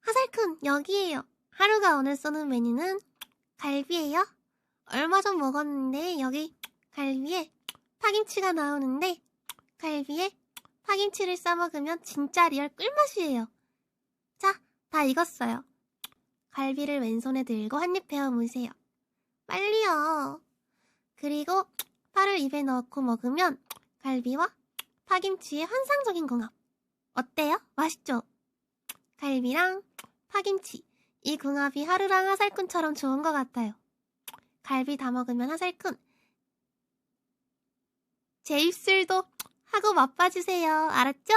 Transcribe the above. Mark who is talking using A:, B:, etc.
A: 하살쿤, 여기에요. 하루가 오늘 쏘는 메뉴는 갈비예요. 얼마 전 먹었는데 여기 갈비에 파김치가 나오는데 갈비에 파김치를 싸 먹으면 진짜 리얼 꿀맛이에요. 자, 다 익었어요. 갈비를 왼손에 들고 한입 베어 무세요. 빨리요. 그리고 파를 입에 넣고 먹으면 갈비와 파김치의 환상적인 궁합. 어때요? 맛있죠? 갈비랑 파김치. 이 궁합이 하루랑 하살꾼처럼 좋은 것 같아요. 갈비 다 먹으면 하살꾼. 제 입술도 하고 맛봐주세요. 알았죠?